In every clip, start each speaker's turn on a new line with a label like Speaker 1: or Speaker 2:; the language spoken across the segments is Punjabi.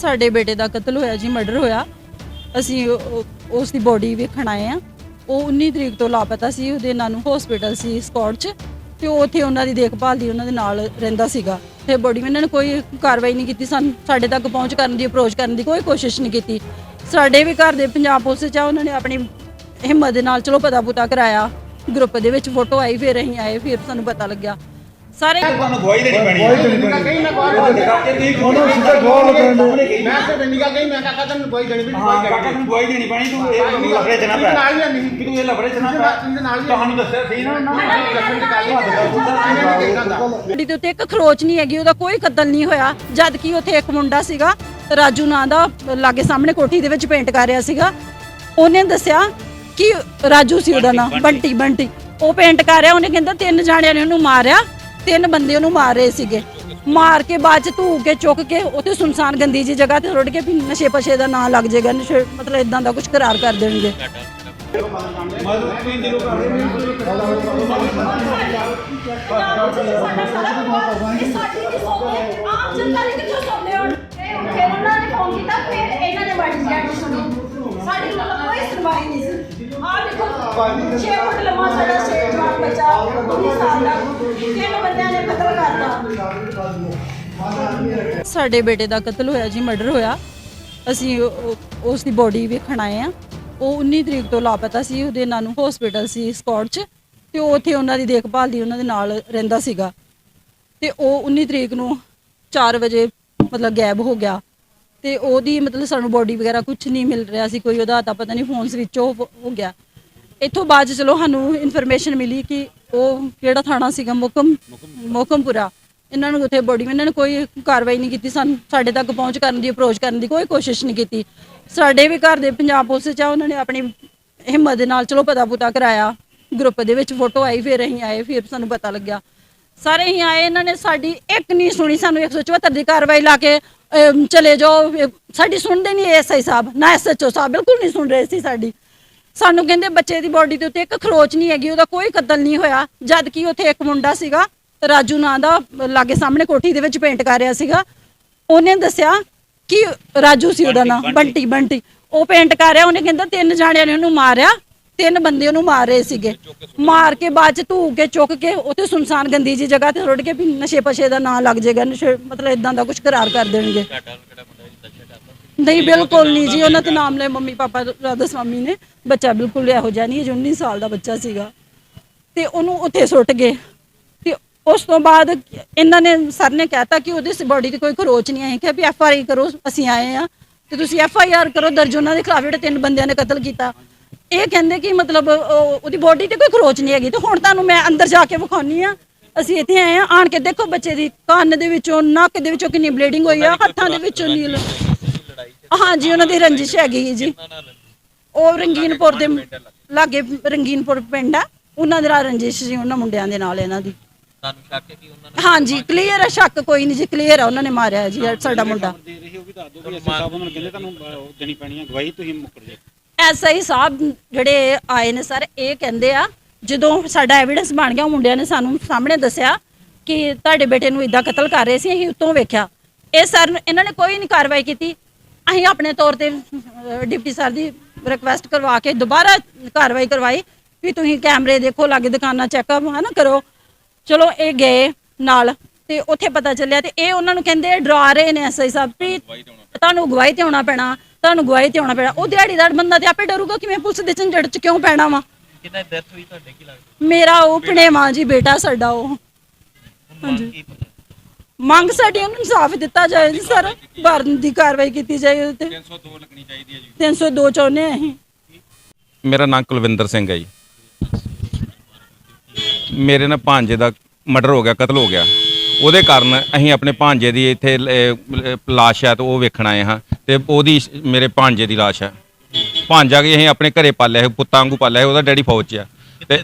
Speaker 1: ਸਾਡੇ ਬੇਟੇ ਦਾ ਕਤਲ ਹੋਇਆ ਜੀ ਮਰਡਰ ਹੋਇਆ। ਅਸੀਂ ਉਹ- ਉਸ ਦੀ ਬੋਡੀ ਵੇਖਣ ਆਏ ਆ ਉਹ 19 ਤਰੀਕ ਤੋਂ ਲਾਪਤਾ ਸੀ, ਉਹਦੇ ਨਾਨੂ ਹਸਪੀਟਲ ਸੀ ਸਕਾਟ 'ਚ। ਤੇ ਉਹ ਉੱਥੇ ਉਹਨਾਂ ਦੀ ਦੇਖਭਾਲ ਦੀ ਉਹਨਾਂ ਦੇ ਨਾਲ ਰਹਿੰਦਾ ਸੀਗਾ। ਤੇ ਬੋਡੀ ਇਹਨਾਂ ਨੇ ਕੋਈ ਕਾਰਵਾਈ ਨਹੀਂ ਕੀਤੀ, ਸਾਨੂੰ, ਸਾਡੇ ਤੱਕ ਪਹੁੰਚ ਕਰਨ ਦੀ ਅਪਰੋਚ ਕਰਨ ਦੀ ਕੋਈ ਕੋਸ਼ਿਸ਼ ਨਹੀਂ ਕੀਤੀ। ਸਾਡੇ ਵੀ ਘਰ ਦੇ ਪੰਜਾਬ ਪੁਲਿਸ 'ਚ ਆ, ਉਹਨਾਂ ਨੇ ਆਪਣੀ ਹਿੰਮਤ ਦੇ ਨਾਲ ਚਲੋ ਪਤਾ ਪੁਤਾ ਕਰਾਇਆ। ਗਰੁੱਪ ਦੇ ਵਿੱਚ ਫੋਟੋ ਆਈ, ਫਿਰ ਅਸੀਂ ਆਏ, ਫਿਰ ਸਾਨੂੰ ਪਤਾ ਲੱਗਿਆ। ਸਾਰੇ
Speaker 2: ਤੁਹਾਨੂੰ ਗਵਾਹੀ ਦੇਣੀ ਪੈਣੀ ਹੈ।
Speaker 3: ਕਹੀਂ ਮੈਂ ਗਵਾਹ
Speaker 2: ਉਹਨੂੰ ਸਿੱਧਾ ਗਵਾਹ ਲਗਾਉਣੇ
Speaker 3: ਮੈਂ ਤੇ ਨਿਕਾ ਗਈ ਮੈਂ ਕਾਕਾ ਤੈਨੂੰ ਕੋਈ ਦੇਣੀ ਵੀ ਨਹੀਂ
Speaker 2: ਹਾਂ।
Speaker 3: ਕੋਈ
Speaker 2: ਕਾਕਾ
Speaker 3: ਦੇਣੀ
Speaker 2: ਨੂੰ ਗਵਾਹੀ ਦੇਣੀ ਪੈਣੀ ਤੂੰ ਇਹ ਲਫੜੇ ਚ ਨਾ ਪੈ
Speaker 3: ਨਾਲ ਹੀ ਨਹੀਂ
Speaker 2: ਕਿ ਤੂੰ ਇਹ ਲਫੜੇ ਚ ਨਾ ਪੈ ਤੁਹਾਨੂੰ ਦੱਸਿਆ ਸਹੀ ਨਾ ਨਾ
Speaker 3: ਦੱਸਣ ਦੀ ਗੱਲ
Speaker 1: ਗੱਡੀ ਦੇ ਉੱਤੇ ਇੱਕ ਖਰੋਚ ਨਹੀਂ ਹੈਗੀ ਉਹਦਾ ਕੋਈ ਕਤਲ ਨਹੀਂ ਹੋਇਆ ਜਦ ਕਿ ਉੱਥੇ ਇੱਕ ਮੁੰਡਾ ਸੀਗਾ ਰਾਜੂ ਨਾਂ ਦਾ ਲਾਗੇ ਸਾਹਮਣੇ ਕੋਠੀ ਦੇ ਵਿੱਚ ਪੇਂਟ ਕਰ ਰਿਹਾ ਸੀਗਾ। ਉਹਨੇ ਦੱਸਿਆ ਕਿ ਰਾਜੂ ਸੀ ਉਹਦਾ ਨਾਮ ਬੰਟੀ ਬੰਟੀ। ਉਹ ਪੇਂਟ ਕਰ ਰਿਹਾ ਉਹਨੇ ਕਹਿੰਦਾ ਤਿੰਨ ਜਾਣਿਆਂ ਨੇ ਉਹਨੂੰ ਮਾਰਿਆ। ਤਿੰਨ ਬੰਦੇ ਉਹਨੂੰ ਮਾਰ ਰਹੇ ਸੀਗੇ। ਮਾਰ ਕੇ ਬਾਅਦ ਚ ਧੂ ਕੇ ਚੁੱਕ ਕੇ ਉੱਥੇ ਸੁਨਸਾਨ ਗੰਦੀ ਜੀ ਜਗ੍ਹਾ ਤੇ ਰੁੱਟ ਕੇ ਵੀ ਨਸ਼ੇ ਪਸ਼ੇ ਦਾ ਨਾਂ ਲੱਗ ਜਾਏਗਾ, ਨਸ਼ੇ ਮਤਲਬ ਇਦਾਂ ਦਾ ਕੁਝ ਕਰਾਰ ਕਰ ਦੇਣਗੇ।
Speaker 2: ਮਤਲਬ ਤੀਨ
Speaker 4: ਕੋਈ ਸੁਣਵਾਈ ਨਹੀਂ ਸੀ। ਆਹ ਦੇਖੋ 6 ਫੁੱਟ ਲੰਮਾ ਸਾਡਾ
Speaker 1: ਸਾਡੇ ਬੇਟੇ ਦਾ ਕਤਲ ਹੋਇਆ ਜੀ ਮਰਡਰ ਹੋਇਆ। ਅਸੀਂ ਉਹ- ਉਸ ਦੀ ਬੋਡੀ ਵੇਖਣ ਆਏ ਆ ਉਹ 19 ਤਰੀਕ ਤੋਂ ਲਾਪਤਾ ਸੀ, ਉਹਦੇ ਨਾਨੂ ਹਸਪੀਟਲ ਸੀ ਸਕਾਟ 'ਚ। ਤੇ ਉਹ ਉੱਥੇ ਉਹਨਾਂ ਦੀ ਦੇਖਭਾਲ ਦੀ ਉਹਨਾਂ ਦੇ ਨਾਲ ਰਹਿੰਦਾ ਸੀਗਾ। ਤੇ ਉਹ 19 ਤਰੀਕ ਨੂੰ 4 ਵਜੇ ਮਤਲਬ ਗਾਇਬ ਹੋ ਗਿਆ। ਤੇ ਉਹਦੀ ਮਤਲਬ ਸਾਨੂੰ ਬੋਡੀ ਵਗੈਰਾ ਕੁਝ ਨਹੀਂ ਮਿਲ ਰਿਹਾ ਸੀ, ਕੋਈ ਉਹਦਾ ਤਾਂ ਪਤਾ ਨਹੀਂ ਫੋਨ ਸਵਿਚ ਆਫ ਹੋ ਗਿਆ। ਇੱਥੋਂ ਬਾਅਦ ਚਲੋ ਸਾਨੂੰ ਇਨਫੋਰਮੇਸ਼ਨ ਮਿਲੀ ਕਿ ਉਹ ਕਿਹੜਾ ਥਾਣਾ ਸੀਗਾ? ਮੁਕਮ ਮੋਕਮਪੁਰਾ। ਇਹਨਾਂ ਨੂੰ ਉੱਥੇ ਬੋਡੀ ਇਹਨਾਂ ਨੇ ਕੋਈ ਕਾਰਵਾਈ ਨਹੀਂ ਕੀਤੀ। ਸਾਨੂੰ ਸਾਡੇ ਤੱਕ ਪਹੁੰਚ ਕਰਨ ਦੀ ਅਪਰੋਚ ਕਰਨ ਦੀ ਕੋਈ ਕੋਸ਼ਿਸ਼ ਨਹੀਂ ਕੀਤੀ। ਸਾਡੇ ਵੀ ਘਰ ਦੇ ਪੰਜਾਬ ਪੁਲਿਸ 'ਚ ਆ ਉਹਨਾਂ ਨੇ ਆਪਣੀ ਹਿੰਮਤ ਦੇ ਨਾਲ ਚਲੋ ਪਤਾ ਪੁਤਾ ਕਰਾਇਆ। ਗਰੁੱਪ ਦੇ ਵਿੱਚ ਫੋਟੋ ਆਈ ਫਿਰ ਅਸੀਂ ਆਏ ਫਿਰ ਸਾਨੂੰ ਪਤਾ ਲੱਗਿਆ। ਸਾਰੇ ਹੀ ਆਏ ਇਹਨਾਂ ਨੇ ਸਾਡੀ ਇੱਕ ਨਹੀਂ ਸੁਣੀ। ਸਾਨੂੰ 174 ਦੀ ਕਾਰਵਾਈ ਲਾ ਕੇ ਅਮ, ਚਲੇ ਜਾਓ। ਇਹ ਸਾਡੀ ਸੁਣਦੇ ਨਹੀਂ ਐਸਆਈ ਸਾਹਿਬ। ਨਾ ਐਸਐਚਓ ਸਾਹਿਬ ਬਿਲਕੁਲ ਨਹੀਂ ਸੁਣ ਰਹੇ ਸੀ ਸਾਡੀ। ਸਾਨੂੰ ਕਹਿੰਦੇ ਬੱਚੇ ਦੀ ਬੋਡੀ ਦੇ ਉੱਤੇ ਇੱਕ ਖਰੋਚ ਨਹੀਂ ਹੈਗੀ ਉਹਦਾ ਕੋਈ ਕਤਲ ਨਹੀਂ ਹੋਇਆ। ਜਦ ਕਿ ਉੱਥੇ ਇੱਕ ਮੁੰਡਾ ਸੀਗਾ ਰਾਜੂ ਨਾਂ ਦਾ ਲਾਗੇ ਸਾਹਮਣੇ ਕੋਠੀ ਦੇ ਵਿੱਚ ਪੇਂਟ ਕਰ ਰਿਹਾ ਸੀਗਾ। ਉਹਨੇ ਦੱਸਿਆ ਕਿ ਰਾਜੂ ਸੀ ਉਹਦਾ ਨਾਮ ਬੰਟੀ ਬੰਟੀ ਉਹ ਪੇਂਟ ਕਰ ਰਿਹਾ ਉਹਨੇ ਕਹਿੰਦਾ ਤਿੰਨ ਜਾਣਿਆਂ ਨੇ ਉਹਨੂੰ ਮਾਰਿਆ ਤਿੰਨ ਬੰਦੇ ਉਹਨੂੰ ਮਾਰ ਰਹੇ ਸੀਗੇ। ਮਾਰ ਕੇ ਬਾਅਦ ਚ ਧੂ ਕੇ ਚੁੱਕ ਕੇ ਉੱਥੇ ਸੁਨਸਾਨ ਗੰਦੀ ਜੀ ਜਗ੍ਹਾ ਤੇ ਰੁੱਟ ਕੇ ਵੀ ਨਸ਼ੇ ਪਸ਼ੇ ਦਾ ਨਾਂ ਲੱਗ ਜਾਏਗਾ ਨਸ਼ੇ ਮਤਲਬ ਇਦਾਂ ਦਾ ਕੁਝ ਕਰਾਰ ਕਰ ਦੇਣਗੇ। ਨਹੀਂ ਬਿਲਕੁਲ ਨਹੀਂ ਜੀ ਉਹਨਾਂ ਤੇ ਨਾਮ ਲੈ ਮੰਮੀ ਪਾਪਾ ਰਾਧਾ ਸਵਾਮੀ ਨੇ। ਬੱਚਾ ਬਿਲਕੁਲ ਇਹੋ ਜਿਹਾ ਨਹੀਂ ਹੈ, ਜੋ 19 ਸਾਲ ਦਾ ਬੱਚਾ ਸੀਗਾ। ਤੇ ਉਹਨੂੰ ਉੱਥੇ ਸੁੱਟ ਗਏ। ਤੇ ਉਸ ਤੋਂ ਬਾਅਦ ਇਹਨਾਂ ਨੇ ਸਰ ਨੇ ਕਹਿਤਾ ਕਿ ਉਹਦੀ ਬੋਡੀ ਤੇ ਕੋਈ ਖਰੋਚ ਨਹੀਂ ਆਈ। ਕਿ ਵੀ ਐਫ ਆਰ ਆਈ ਕਰੋ ਅਸੀਂ ਆਏ ਆ ਤੇ ਤੁਸੀਂ ਐਫ ਆਈ ਆਰ ਕਰੋ ਦਰਜ ਉਹਨਾਂ ਦੇ ਖਿਲਾਫ ਜਿਹੜੇ ਤਿੰਨ ਬੰਦਿਆਂ ਨੇ ਕਤਲ ਕੀਤਾ। ਇਹ ਕਹਿੰਦੇ ਕਿ ਮਤਲਬ ਉਹ- ਉਹਦੀ ਬੋਡੀ ਤੇ ਕੋਈ ਖਰੋਚ ਨਹੀਂ ਹੈਗੀ। ਤੇ ਹੁਣ ਤੁਹਾਨੂੰ ਮੈਂ ਅੰਦਰ ਜਾ ਕੇ ਵਿਖਾਉਣੀ ਆ ਅਸੀਂ ਇੱਥੇ ਆਏ ਆ ਆਣ ਕੇ ਦੇਖੋ ਬੱਚੇ ਦੀ ਕੰਨ ਦੇ ਵਿੱਚੋਂ ਨੱਕ ਦੇ ਵਿੱਚੋਂ ਕਿੰਨੀ ਬਲੀਡਿੰਗ ਹੋਈ ਆ ਹੱਥਾਂ ਦੇ ਵਿੱਚੋਂ ਨੀਲ। ਹਾਂਜੀ ਉਹਨਾਂ ਦੀ ਰੰਜਿਸ਼ ਹੈਗੀ ਜੀ। ਉਹ ਰੰਗੀਨਪੁਰ ਦੇ ਲਾਗੇ ਰੰਗੀਨਪੁਰ ਪਿੰਡ ਆ। ਉਹਨਾਂ ਦੇ ਨਾਲ ਰੰਜਿਸ਼ ਜੀ ਉਹਨਾਂ ਮੁੰਡਿਆਂ ਦੇ ਨਾਲ ਇਹਨਾਂ ਦੀ।
Speaker 5: ਤੁਹਾਨੂੰ ਸ਼ੱਕ ਹੈ ਕਿ ਉਹਨਾਂ ਨੇ
Speaker 1: ਹਾਂਜੀ ਕਲੀਅਰ ਹੈ ਸ਼ੱਕ ਕੋਈ ਨਹੀਂ ਜੀ ਕਲੀਅਰ ਹੈ ਉਹਨਾਂ ਨੇ ਮਾਰਿਆ ਜੀ ਸਾਡਾ ਮੁੰਡਾ।
Speaker 2: ਦੇ ਰਹੀ ਉਹ ਵੀ ਦੱਸ ਦਿਓ ਵੀ ਐਸਐਸ ਸਾਹਿਬ ਉਹਨਾਂ ਨੂੰ ਕਹਿੰਦੇ ਤੁਹਾਨੂੰ ਅਹ, ਉਹ ਦੇਣੀ ਪੈਣੀ ਹੈ ਗਵਾਹੀ ਤੁਸੀਂ ਮੁੱਕਰ ਜੇ
Speaker 1: ਐਸਆਈ ਸਾਹਿਬ ਜਿਹੜੇ ਆਏ ਨੇ ਸਰ ਇਹ ਕਹਿੰਦੇ ਆ ਜਦੋਂ ਸਾਡਾ ਐਵੀਡੈਂਸ ਬਣ ਗਿਆ ਮੁੰਡਿਆਂ ਨੇ ਸਾਨੂੰ ਸਾਹਮਣੇ ਦੱਸਿਆ ਕਿ ਤੁਹਾਡੇ ਬੇਟੇ ਨੂੰ ਇਦਾਂ ਕਤਲ ਕਰ ਰਹੇ ਸੀ ਅਸੀਂ ਉੱਤੋਂ ਵੇਖਿਆ। ਇਹ ਸਰ ਇਹਨਾਂ ਨੇ ਕੋਈ ਨਹੀਂ ਕਾਰਵਾਈ ਕੀਤੀ। ਅਸੀਂ ਆਪਣੇ ਤੌਰ ਤੇ ਅਹ, ਡਿਪਟੀ ਸਰ ਦੀ ਰਿਕਵੈਸਟ ਕਰਵਾ ਕੇ ਦੁਬਾਰਾ ਕਾਰਵਾਈ ਕਰਵਾਈ ਵੀ ਤੁਸੀਂ ਕੈਮਰੇ ਦੇਖੋ ਲਾਗੇ ਦੁਕਾਨਾਂ ਚੈੱਕਅਪ ਹਨਾ ਕਰੋ। ਚਲੋ ਇਹ ਗਏ ਨਾਲ ਤੇ ਉੱਥੇ ਪਤਾ ਚੱਲਿਆ ਤੇ ਇਹ ਉਹਨਾਂ ਨੂੰ ਕਹਿੰਦੇ ਡਰਾ ਰਹੇ ਨੇ ਐਸਆਈ ਸਾਹਿਬ ਵੀ ਤੁਹਾਨੂੰ ਗਵਾਹੀ ਤੇ ਆਉਣਾ ਪੈਣਾ ਤੁਹਾਨੂੰ ਗਵਾਹੀ ਤੇ ਆਉਣਾ ਪੈਣਾ। ਉਹ ਦਿਹਾੜੀਦਾਰ ਬੰਦਾ ਤੇ ਆਪੇ ਡਰੂਗਾ ਕਿਵੇਂ ਪੁਲਿਸ ਦੇ ਝੰਡੜ ਚ ਕਿਉਂ ਪੈਣਾ ਵਾ।
Speaker 5: ਕਿਹਨਾਂ ਦੀ ਡੈਥ ਹੋਈ ਤੁਹਾਡੇ ਕੀ ਲੱਗਦਾ?
Speaker 1: ਮੇਰਾ ਉਹ ਭਣੇਵਾਂ ਜੀ ਬੇਟਾ ਸਾਡਾ ਉਹ।
Speaker 5: ਕੀ ਪਤਾ?
Speaker 1: ਮੰਗ ਸਾਡੀ ਉਹਨੂੰ ਇਨਸਾਫ ਦਿੱਤਾ ਜਾਏ ਜੀ ਸਰ। ਭਰਨ ਦੀ ਕਾਰਵਾਈ ਕੀਤੀ ਜਾਏ ਉਹਦੇ ਤੇ।
Speaker 2: 302 ਲੱਗਣੀ ਚਾਹੀਦੀ ਹੈ ਜੀ।
Speaker 1: 302 ਚਾਹੁੰਦੇ ਹਾਂ ਅਸੀਂ।
Speaker 6: ਮੇਰਾ ਨਾਮ ਕੁਲਵਿੰਦਰ ਸਿੰਘ ਹੈ ਜੀ। ਮੇਰੇ ਨਾਲ ਭਾਂਜੇ ਦਾ ਮਰਡਰ ਹੋ ਗਿਆ ਕਤਲ ਹੋ ਗਿਆ। ਉਹਦੇ ਕਾਰਨ ਅਸੀਂ ਆਪਣੇ ਭਾਂਜੇ ਦੀ ਇੱਥੇ ਲ- ਲਾਸ਼ ਹੈ ਤੇ ਉਹ ਵੇਖਣ ਆਏ ਹਾਂ ਤੇ ਉਹਦੀ ਸ਼- ਮੇਰੇ ਭਾਂਜੇ ਦੀ ਲਾਸ਼ ਹੈ। ਭਾਂਜਾ ਕਿ ਅਸੀਂ ਆਪਣੇ ਘਰੇ ਪਾਲਿਆ ਹੈ ਪੁੱਤਾਂ ਵਾਂਗੂ ਪਾਲਿਆ ਹੈ ਉਹਦਾ ਡੈਡੀ ਫੌਜ 'ਚ ਆ। ਤੇ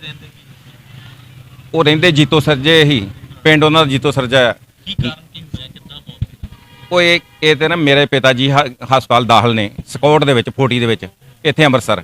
Speaker 6: ਉਹ ਰਹਿੰਦੇ ਜੀਤੋ ਸਰਜੇ ਹੀ ਪਿੰਡ ਉਹਨਾਂ ਦਾ ਜੀਤੋ ਸਰਜਾ ਹੈ
Speaker 5: ਕੀ ਕਾਰਨ ਕੀ ਹੋਇਆ? ਕਿੱਦਾਂ ਮੌਤ ਹੋਈ?
Speaker 6: ਉਹ ਇਹ ਇਹ ਤੇ ਨਾ ਮੇਰੇ ਪਿਤਾ ਜੀ ਹ- ਹਸਪਤਾਲ ਦਾਖਲ ਨੇ ਸਕੌਟ ਦੇ ਵਿੱਚ ਫੋਟੀ ਦੇ ਵਿੱਚ ਇੱਥੇ ਅੰਮ੍ਰਿਤਸਰ।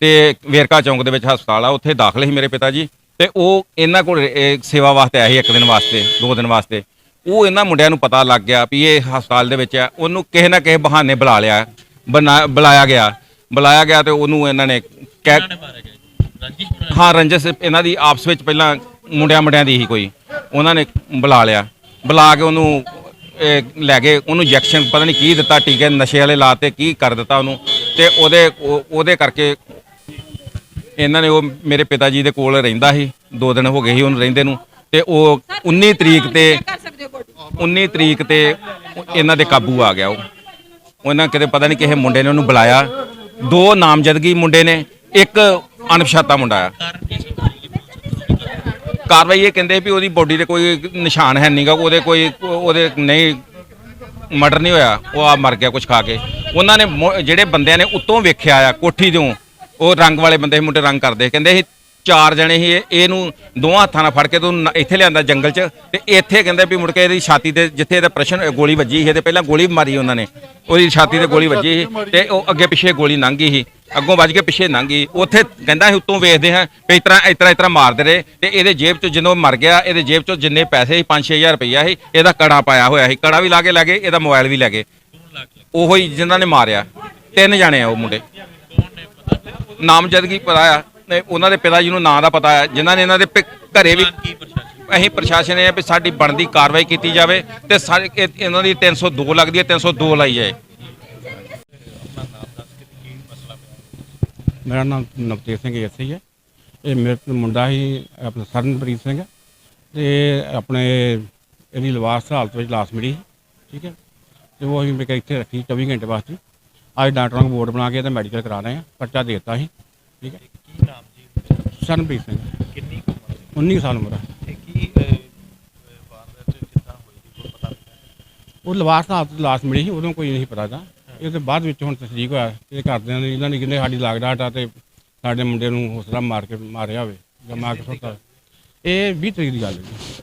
Speaker 6: ਤੇ ਵੇਰਕਾ ਚੌਂਕ ਦੇ ਵਿੱਚ ਹਸਪਤਾਲ ਆ ਉੱਥੇ ਦਾਖਲ ਸੀ ਮੇਰੇ ਪਿਤਾ ਜੀ। ਤੇ ਉਹ ਇਹਨਾਂ ਕੋਲ ਇਹ ਸੇਵਾ ਵਾਸਤੇ ਆਏ ਸੀ ਇੱਕ ਦਿਨ ਵਾਸਤੇ ਦੋ ਦਿਨ ਵਾਸਤੇ। ਉਹ ਇਹਨਾਂ ਮੁੰਡਿਆਂ ਨੂੰ ਪਤਾ ਲੱਗ ਗਿਆ ਵੀ ਇਹ ਹਸਪਤਾਲ ਦੇ ਵਿੱਚ ਹੈ ਉਹਨੂੰ ਕਿਸੇ ਨਾ ਕਿਸੇ ਬਹਾਨੇ ਬੁਲਾ ਲਿਆ ਬਣਾ- ਬੁਲਾਇਆ ਗਿਆ। ਬੁਲਾਇਆ ਗਿਆ ਤੇ ਉਹਨੂੰ ਇਹਨਾਂ ਨੇ ਕਹਿ
Speaker 5: ਉਹਨਾਂ ਨੇ ਮਾਰਿਆ ਗਿਆ ਜੀ। ਰਣਜੀਤ ਪੁਰਾ
Speaker 6: ਹਾਂ। ਰੰਜਸ ਇਹਨਾਂ ਦੀ ਆਪਸ ਵਿੱਚ ਪਹਿਲਾਂ ਮੁੰਡਿਆਂ ਮੁੰਡਿਆਂ ਦੀ ਹੀ ਕੋਈ। ਉਹਨਾਂ ਨੇ ਬੁਲਾ ਲਿਆ। ਬੁਲਾ ਕੇ ਉਹਨੂੰ ਇਹ ਲੈ ਗਏ ਉਹਨੂੰ ਇੰਜੈਕਸ਼ਨ ਪਤਾ ਨਹੀਂ ਕੀ ਦਿੱਤਾ ਟੀਕੇ ਨਸ਼ੇ ਵਾਲੇ ਲਾਤੇ ਕੀ ਕਰ ਦਿੱਤਾ ਉਹਨੂੰ। ਤੇ ਉਹਦੇ ਉਹ- ਉਹਦੇ ਕਰਕੇ ਇਹਨਾਂ ਨੇ ਉਹ ਮੇਰੇ ਪਿਤਾ ਜੀ ਦੇ ਕੋਲ ਰਹਿੰਦਾ ਸੀ ਦੋ ਦਿਨ ਹੋ ਗਏ ਸੀ ਉਹਨੂੰ ਰਹਿੰਦੇ ਨੂੰ। ਤੇ ਉਹ 19 ਤਰੀਕ ਤੇ 19 ਤਰੀਕ ਤੇ ਇਹਨਾਂ ਦੇ ਕਾਬੂ ਆ ਗਿਆ ਉਹ। ਉਹਨਾਂ ਕਿਤੇ ਪਤਾ ਨਹੀਂ ਕਿਸੇ ਮੁੰਡੇ ਨੇ ਉਹਨੂੰ ਬੁਲਾਇਆ। ਦੋ ਨਾਮਜ਼ਦਗੀ ਮੁੰਡੇ ਨੇ ਇੱਕ ਅਣਪਛਾਤਾ ਮੁੰਡਾ ਆ। ਕਾਰਵਾਈ ਇਹ ਕਹਿੰਦੇ ਵੀ ਉਹਦੀ ਬੋਡੀ ਤੇ ਕੋਈ ਨਿਸ਼ਾਨ ਹੈ ਨਹੀਂਗਾ ਉਹਦੇ ਕੋਈ, ਉਹਦੇ ਨਹੀਂ ਮਰਡਰ ਨਹੀਂ ਹੋਇਆ, ਉਹ ਆ ਮਰ ਗਿਆ ਕੁਝ ਖਾ ਕੇ। ਉਹਨਾਂ ਨੇ ਮੋ- ਜਿਹੜੇ ਬੰਦਿਆਂ ਨੇ ਉੱਤੋਂ ਵੇਖਿਆ ਆ, ਕੋਠੀ ਤੋਂ, ਉਹ ਰੰਗ ਵਾਲੇ ਬੰਦੇ ਸੀ, ਮੁੰਡੇ ਰੰਗ ਕਰਦੇ ਕਹਿੰਦੇ ਸੀ ਚਾਰ ਜਣੇ ਸੀ, ਇਹ- ਇਹਨੂੰ ਦੋਹਾਂ ਹੱਥਾਂ ਨਾਲ ਫੜ ਕੇ ਤੋਂ ਇੱਥੇ ਲਿਆਂਦਾ ਜੰਗਲ 'ਚ ਤੇ ਇੱਥੇ ਕਹਿੰਦੇ ਵੀ ਮੁੜ ਕੇ ਇਹਦੀ ਛਾਤੀ ਤੇ ਜਿੱਥੇ ਇਹਦਾ ਪ੍ਰਸ਼ਨ ਗੋਲੀ ਵੱਜੀ ਸੀ ਇਹਦੇ ਪਹਿਲਾਂ ਗੋਲੀ ਮਾਰੀ ਉਹਨਾਂ ਨੇ। ਉਹਦੀ ਛਾਤੀ ਤੇ ਗੋਲੀ ਵੱਜੀ ਸੀ ਤੇ ਉਹ ਅੱਗੇ ਪਿੱਛੇ ਗੋਲੀ ਲੰਘ ਗਈ ਸੀ। ਅੱਗੋਂ ਵੱਜ ਕੇ ਪਿੱਛੇ ਲੰਘੀ ਉੱਥੇ ਕਹਿੰਦਾ ਸੀ, ਉੱਤੋਂ ਵੇਖਦੇ ਹਾਂ ਵੀ ਇਸ ਤਰ੍ਹਾਂ ਇਸ ਤਰ੍ਹਾਂ ਇਸ ਤਰ੍ਹਾਂ ਮਾਰਦੇ ਰਹੇ। ਤੇ ਇਹਦੇ ਜੇਬ 'ਚ ਜਦੋਂ ਮਰ ਗਿਆ, ਇਹਦੇ ਜੇਬ 'ਚੋਂ ਜਿੰਨੇ ਪੈਸੇ ਸੀ 5-6000 ਰੁਪਈਆ ਸੀ, ਇਹਦਾ ਕੜਾ ਪਾਇਆ ਹੋਇਆ ਸੀ। ਕੜਾ ਵੀ ਲਾ ਕੇ ਲੈ ਗਏ, ਇਹਦਾ ਮੋਬਾਈਲ ਵੀ ਲੈ ਗਏ। ਉਹੋ ਹੀ ਜਿਨ੍ਹਾਂ ਨੇ ਮਾਰਿਆ। ਤਿੰਨ ਜਾਣੇ ਆ ਉਹ ਮੁੰਡੇ। ਨਾਮਜ਼ਦਗੀ ਪਤਾ ਆ, ਤੇ ਉਹਨਾਂ ਦੇ ਪਿਤਾ ਜੀ ਨੂੰ ਨਾਂ ਦਾ ਪਤਾ ਆ, ਜਿਨ੍ਹਾਂ ਨੇ ਇਹਨਾਂ ਦੇ ਪਿ- ਘਰੇ ਵੀ ਅਸੀਂ ਪ੍ਰਸ਼ਾਸਨ ਇਹ ਵੀ ਸਾਡੀ ਬਣਦੀ ਕਾਰਵਾਈ ਕੀਤੀ ਜਾਵੇ ਤੇ ਸਾਰੇ, ਇਹ- ਇਹਨਾਂ ਦੀ 302 ਲੱਗਦੀ ਹੈ 302 ਲਾਈ ਜਾਏ।
Speaker 7: ਮੇਰਾ ਨਾਮ ਨਵਤੇਜ ਸਿੰਘ ਐਸਆਈ ਹੈ। ਇਹ ਮੇਰੇ ਮੁੰਡਾ ਹੀ ਆਪਣਾ ਸਰਨਪ੍ਰੀਤ ਸਿੰਘ ਤੇ ਆਪਣੇ ਇਹਦੀ ਲਵਾਰਸ ਹਾਲਤ ਵਿੱਚ ਲਾਸ਼ ਮਿਲੀ ਠੀਕ ਹੈ। ਤੇ ਉਹ ਅਸੀਂ ਮੇਰੇ ਇੱਥੇ ਰੱਖੀ 24 ਘੰਟੇ ਵਾਸਤੇ। ਅੱਜ ਡਾਕਟਰਾਂ ਨੂੰ ਬੋਰਡ ਬਣਾ ਕੇ ਤੇ ਮੈਡੀਕਲ ਕਰਾ ਰਹੇ ਆ ਪਰਚਾ ਦੇ ਦਿੱਤਾ ਸੀ ਠੀਕ ਹੈ।
Speaker 5: ਕੀ ਨਾਮ ਜੀ?
Speaker 7: ਸਰਨਪ੍ਰੀਤ ਸਿੰਘ।
Speaker 5: ਕਿੰਨੀ ਕੁ ਉਮਰ ਹੈ?
Speaker 7: 19 ਸਾਲ ਉਮਰ ਹੈ। ਉਹ ਲਵਾਰਸ ਹਾਲਤ ਲਾਸ਼ ਮਿਲੀ ਸੀ ਉਦੋਂ ਕੋਈ ਨਹੀਂ ਪਤਾ ਦਾ ਇਹ ਤੇ ਬਾਅਦ ਵਿੱਚ ਹੁਣ ਤਸਦੀਕ ਹੋਇਆ ਇਹ ਘਰਦਿਆਂ ਨੇ ਇਹਨਾਂ ਨੇ ਕਹਿੰਦੇ ਸਾਡੀ ਲਾਗਡਾਟ ਆ ਤੇ ਸਾਡੇ ਮੁੰਡੇ ਨੂੰ ਹੌਸਲਾ ਮਾਰ ਕੇ ਮਾਰਿਆ ਹੋਵੇ ਜਾਂ ਮਾਰ ਕੇ ਸੁੱਟਾ ਇਹ 20 ਤਰੀਕ ਦੀ ਗੱਲ ਹੈ ਜੀ।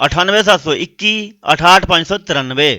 Speaker 8: 98721 68593